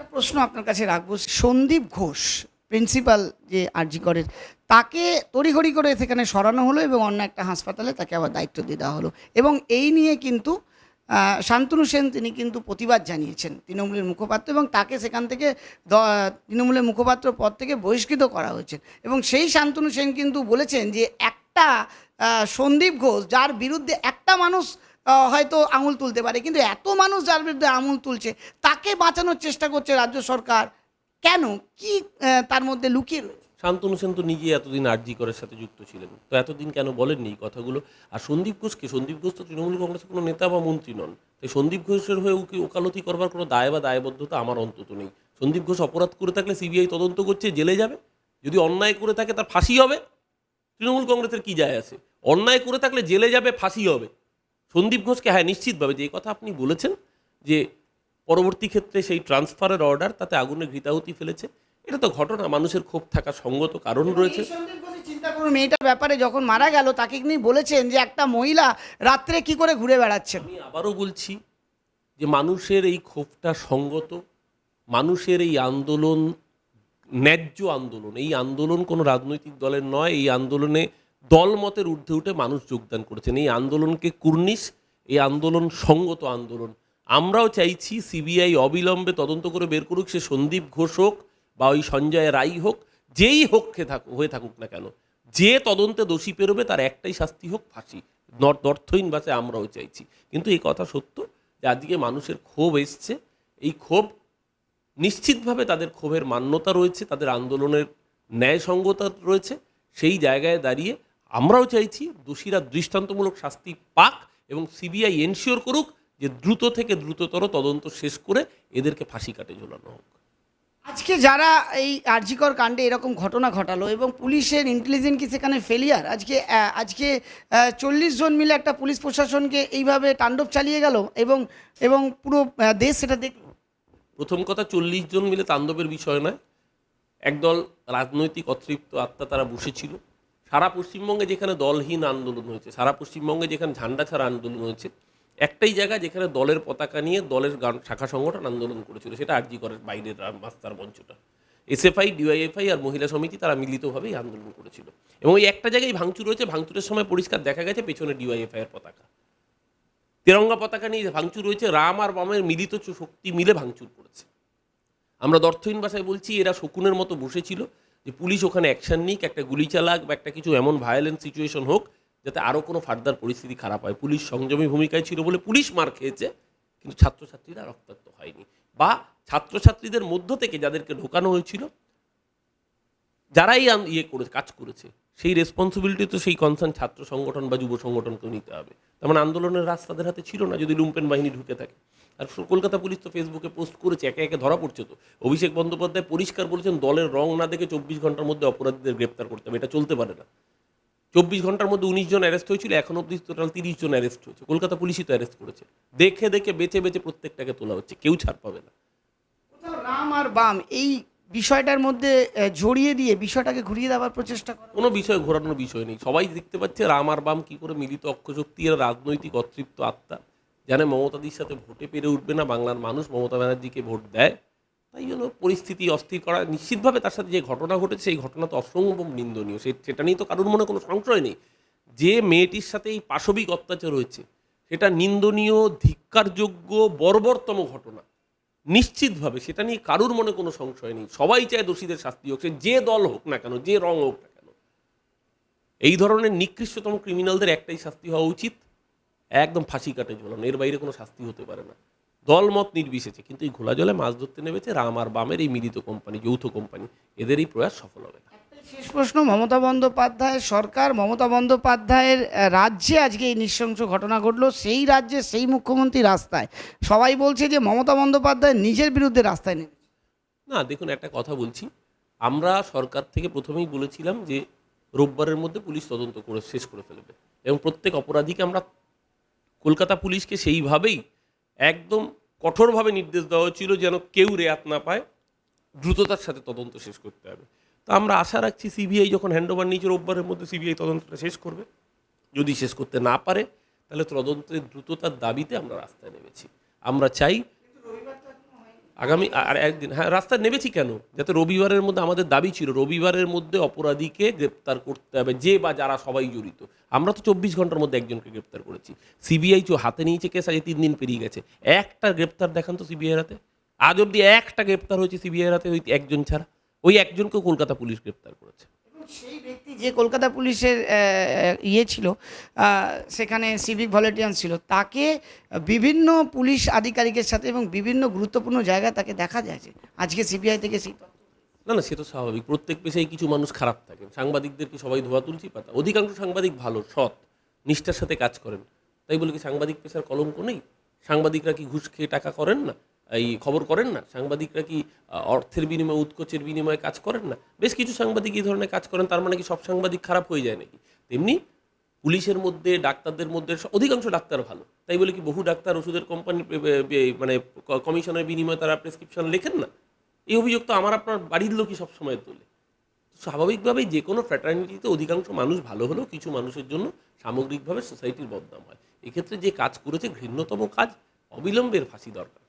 একটা প্রশ্ন আপনার কাছে রাখব। সন্দীপ ঘোষ প্রিন্সিপাল যে আরজি করের তাকে তড়িঘড়ি করে সেখানে সরানো হলো এবং অন্য একটা হাসপাতালে তাকে আবার দায়িত্ব দিয়ে দেওয়া হলো। এবং এই নিয়ে কিন্তু শান্তনু সেন তিনি কিন্তু প্রতিবাদ জানিয়েছেন তৃণমূলের মুখপাত্র এবং তাকে সেখান থেকে তৃণমূলের মুখপাত্র পদ থেকে বহিষ্কৃত করা হয়েছে। এবং সেই শান্তনু সেন কিন্তু বলেছেন যে একটা সন্দীপ ঘোষ যার বিরুদ্ধে একটা মানুষ হয়তো আঙুল তুলতে পারে, কিন্তু এত মানুষ যার বিরুদ্ধে আঙুল তুলছে তাকে বাঁচানোর চেষ্টা করছে রাজ্য সরকার? কেন? কি তার মধ্যে লুকিয়ে রয়েছে? শান্তনু সেন তো নিজে এতদিন আরজি করার সাথে যুক্ত ছিলেন। তো এতদিন কেন বলেননি এই কথাগুলো? আর সন্দীপ ঘোষকে, সন্দীপ ঘোষ তো তৃণমূল কংগ্রেসের কোনো নেতা বা মন্ত্রী নন। তাই সন্দীপ ঘোষের হয়ে উকি ওকালতি করবার কোনো দায় বা দায়বদ্ধতা আমার অন্তত নেই। সন্দীপ ঘোষ অপরাধ করে থাকলে সিবিআই তদন্ত করছে, জেলে যাবে। যদি অন্যায় করে থাকে তার ফাঁসি হবে। তৃণমূল কংগ্রেসের কি যায় আছে? অন্যায় করে থাকলে জেলে যাবে, ফাঁসি হবে। সন্দীপ ঘোষকে হ্যাঁ নিশ্চিতভাবে যে কথা আপনি বলেছেন যে পরবর্তী ক্ষেত্রে সেই ট্রান্সফারের অর্ডার তাতে আগুনে ঘৃতাহুতি ফেলেছে। এটা তো ঘটনা মানুষের ক্ষোভ থাকা সঙ্গত কারণ রয়েছে। চিন্তা করুন মেয়েটার ব্যাপারে যখন মারা গেল তাকে নিয়ে বলেছেন যে একটা মহিলা রাত্রে কি করে ঘুরে বেড়াচ্ছেন? আমি আবারও বলছি যে মানুষের এই ক্ষোভটা সঙ্গত মানুষের এই আন্দোলন ন্যায্য আন্দোলন এই আন্দোলন কোনো রাজনৈতিক দলের নয় এই আন্দোলনে দলমতের ঊর্ধ্বে উঠে মানুষ যোগদান করেছেন। এই আন্দোলনকে কুর্নিশ এই আন্দোলন সঙ্গত আন্দোলন। আমরাও চাইছি সিবিআই অবিলম্বে তদন্ত করে বের করুক, সে সন্দীপ ঘোষ হোক বা ওই সঞ্জয় রাই হোক, যেই হোক হয়ে থাকুক না কেন। যে তদন্তে দোষী পেরোবে, তার একটাই শাস্তি হোক, ফাঁসি। নর- অর্থহীন বাসে আমরাও চাইছি। কিন্তু এই কথা সত্য যে আজকে মানুষের ক্ষোভ এসছে। এই ক্ষোভ নিশ্চিতভাবে তাদের ক্ষোভের মান্যতা রয়েছে, তাদের আন্দোলনের ন্যায়সঙ্গতা রয়েছে। সেই জায়গায় দাঁড়িয়ে আমরাও চাইছি দোষীরা দৃষ্টান্তমূলক শাস্তি পাক এবং সিবিআই এনশিওর করুক যে দ্রুত থেকে দ্রুততর তদন্ত শেষ করে এদেরকে ফাঁসি কাটে ঝোলানো হোক। আজকে যারা এই আরজিকর কাণ্ডে এরকম ঘটনা ঘটালো এবং পুলিশের ইন্টেলিজেন্স কি সেখানে ফেলিয়ার আজকে আজকে চল্লিশ জন মিলে একটা পুলিশ প্রশাসনকে এইভাবে তাণ্ডব চালিয়ে গেল এবং এবং পুরো দেশ সেটা দেখল। প্রথম কথা চল্লিশ জন মিলে তাণ্ডবের বিষয় নয়। একদল রাজনৈতিক অতৃপ্ত আত্মা তারা বসেছিল। সারা পশ্চিমবঙ্গে যেখানে দলহীন আন্দোলন হয়েছে সারা পশ্চিমবঙ্গে যেখানে ঝান্ডা ছাড়া আন্দোলন হয়েছে একটাই জায়গা যেখানে দলের পতাকা নিয়ে দলের গান- শাখা সংগঠন আন্দোলন করেছিল, সেটা আরজি করে বাইরের রাস্তার মঞ্চটা। এসএফআই ডিওয়াইএফআই আর মহিলা সমিতি তারা মিলিতভাবে এই আন্দোলন করেছিল। এবং ওই একটা জায়গায় ভাঙচুর হয়েছে, ভাঙচুরের সময় পরিষ্কার দেখা গেছে, পেছনে ডিওয়াইএফআই এর পতাকা। তেরঙ্গা পতাকা নিয়ে ভাঙচুর হয়েছে, রাম আর বামের মিলিত শক্তি মিলে ভাঙচুর করেছে। আমরা দর্থহীন ভাষায় বলছি, এরা শকুনের মতো বসেছিল যে পুলিশ ওখানে অ্যাকশন নিক, একটা গুলি চালাক বা একটা কিছু এমন ভায়োলেন্ট সিচুয়েশন হোক যাতে আরও কোনো ফার্দার পরিস্থিতি খারাপ হয়। পুলিশ সংযমী ভূমিকায় ছিল বলে পুলিশ মার খেয়েছে, কিন্তু ছাত্রছাত্রীরা রক্তাক্ত হয়নি। বা ছাত্রছাত্রীদের মধ্য থেকে যাদেরকে ঢোকানো হয়েছিল, যারাই ইয়ে করে, কাজ করেছে, সেই রেসপন্সিবিলিটি তো সেই কনসার্ন ছাত্র সংগঠন বা যুব সংগঠনকেও নিতে হবে। তার মানে আন্দোলনের রাস্তা তাদের হাতে ছিল না, যদি লুম্পেন বাহিনী ঢুকে থাকে। আর কলকাতা পুলিশ তো ফেসবুকে পোস্ট করেছে, একে একে ধরা পড়ছে তো। অভিষেক বন্দ্যোপাধ্যায় পরিষ্কার বলেছেন, দলের রং না দেখে চব্বিশ ঘণ্টার মধ্যে অপরাধীদের গ্রেপ্তার করতে হবে, এটা চলতে পারে না। চব্বিশ ঘণ্টার মধ্যে উনিশ জন অ্যারেস্ট হয়েছিল এখন অব্দি টোটাল তিরিশ জন অ্যারেস্ট হয়েছে। কলকাতা পুলিশই তো অ্যারেস্ট করেছে। দেখে দেখে বেছে বেছে প্রত্যেকটাকে তোলা হচ্ছে কেউ ছাড় পাবে না। রাম আর বাম এই বিষয়টার মধ্যে জড়িয়ে দিয়ে বিষয়টাকে ঘুরিয়ে দেওয়ার প্রচেষ্টা করা কোনো বিষয় ঘোরানোর বিষয় নেই। সবাই দেখতে পাচ্ছে রাম আর বাম কী করে মিলিত অক্ষশক্তি এর রাজনৈতিক অতৃপ্ত আত্মা। জানে মমতাদির সাথে ভোটে পেরে উঠবে না বাংলার মানুষ মমতা ব্যানার্জিকে ভোট দেয়। তাই জন্য পরিস্থিতি অস্থির করা, নিশ্চিতভাবে তার সাথে যে ঘটনা ঘটেছে সেই ঘটনা তো অসম্ভব নিন্দনীয়। সে সেটা নিয়ে তো কারোর মনে কোনো সংশয় নেই। যে মেয়েটির সাথে এই পাশবিক অত্যাচার হয়েছে, সেটা নিন্দনীয়, ধিক্কারযোগ্য, বর্বরতম ঘটনা। নিশ্চিতভাবে সেটা নিয়ে কারুর মনে কোনো সংশয় নেই। সবাই চায় দোষীদের শাস্তি হোক, সে যে দল হোক না কেন, যে রং হোক না কেন। এই ধরনের নিকৃষ্টতম ক্রিমিনালদের একটাই শাস্তি হওয়া উচিত। একদম ফাঁসি কাটে ঝোলানো এর বাইরে কোনো শাস্তি হতে পারে না। দলমত নির্বিশেষে। কিন্তু এই ঘোলা জলে মাছ ধরতে নেমেছে রাম আর বামের এই মিলিত কোম্পানি যৌথ কোম্পানি। এদের এই প্রয়াস সফল হবে না। শেষ প্রশ্ন মমতা বন্দ্যোপাধ্যায়ের সরকার। মমতা বন্দ্যোপাধ্যায়ের রাজ্যে আজকে এই নৃশংস ঘটনা ঘটলো। সেই রাজ্যে সেই মুখ্যমন্ত্রী রাস্তায়। সবাই বলছে যে মমতা বন্দ্যোপাধ্যায় নিজের বিরুদ্ধে রাস্তায় নেমে না দেখুন একটা কথা বলছি। আমরা সরকার থেকে প্রথমেই বলেছিলাম যে রোববারের মধ্যে পুলিশ তদন্ত করে শেষ করে ফেলবে। এবং প্রত্যেক অপরাধীকে আমরা কলকাতা পুলিশকে সেইভাবেই একদম কঠোরভাবে নির্দেশ দেওয়া হয়েছিল যেন কেউ রেয়াত না পায়, দ্রুততার সাথে তদন্ত শেষ করতে হবে। তো আমরা আশা রাখছি সিবিআই যখন হ্যান্ডওভার নিয়েছে রোববারের মধ্যে সিবিআই তদন্তটা শেষ করবে। যদি শেষ করতে না পারে, তাহলে তদন্তের দ্রুততার দাবিতে আমরা রাস্তায় নেমেছি। আমরা চাই আগামী আর একদিন হ্যাঁ রাস্তায় নেমেছি কেন? যাতে রবিবারের মধ্যে আমাদের দাবি ছিল, রবিবারের মধ্যে অপরাধীকে গ্রেপ্তার করতে হবে, যে বা যারা সবাই জড়িত। আমরা তো চব্বিশ ঘণ্টার মধ্যে একজনকে গ্রেপ্তার করেছি। সিবিআই চো হাতে নিয়েছে কেস আজ তিন দিন পেরিয়ে গেছে। একটা গ্রেপ্তার দেখান তো সিবিআই হাতে। আজ অব্দি একটা গ্রেপ্তার হয়েছে সিবিআই হাতে, ওই একজন ছাড়া। ওই একজনকেও কলকাতা পুলিশ গ্রেপ্তার করেছে। সেই ব্যক্তি যে কলকাতা পুলিশের ইয়ে ছিল সেখানে সিভিক ভলেন্টিয়ার ছিল, তাকে বিভিন্ন পুলিশ আধিকারিকের সাথে এবং বিভিন্ন গুরুত্বপূর্ণ জায়গায় তাকে দেখা যাচ্ছে আজকে সিবিআই থেকে সেই না না, সে তো স্বাভাবিক। প্রত্যেক পেশায় কিছু মানুষ খারাপ থাকে। সাংবাদিকদের কি সবাই ধোয়া তুলছি পাতা? অধিকাংশ সাংবাদিক ভালো, সৎ, নিষ্ঠার সাথে কাজ করেন। তাই বলে কি সাংবাদিক পেশার কলঙ্ক নেই? সাংবাদিকরা কি ঘুষ খেয়ে টাকা করেন না? এই খবর করেন না? সাংবাদিকরা কি অর্থের বিনিময়ে, উৎকোচের বিনিময়ে কাজ করেন না? বেশ কিছু সাংবাদিক এই ধরনের কাজ করেন, তার মানে কি সব সাংবাদিক খারাপ হয়ে যায় নাকি? তেমনি পুলিশের মধ্যে, ডাক্তারদের মধ্যে অধিকাংশ ডাক্তার ভালো। তাই বলে কি বহু ডাক্তার ওষুধের কোম্পানি মানে কমিশনের বিনিময়ে তারা প্রেসক্রিপশন লেখেন না? এই অভিযোগ তো আমার আপনার বাড়ির লোকই সবসময় তোলে। স্বাভাবিকভাবেই যে কোনো ফ্র্যাটার্নিটিতে অধিকাংশ মানুষ ভালো হলেও কিছু মানুষের জন্য সামগ্রিকভাবে সোসাইটির বদনাম হয়। এক্ষেত্রে যে কাজ করেছে ঘৃণ্যতম কাজ, অবিলম্বের ফাঁসি দরকার।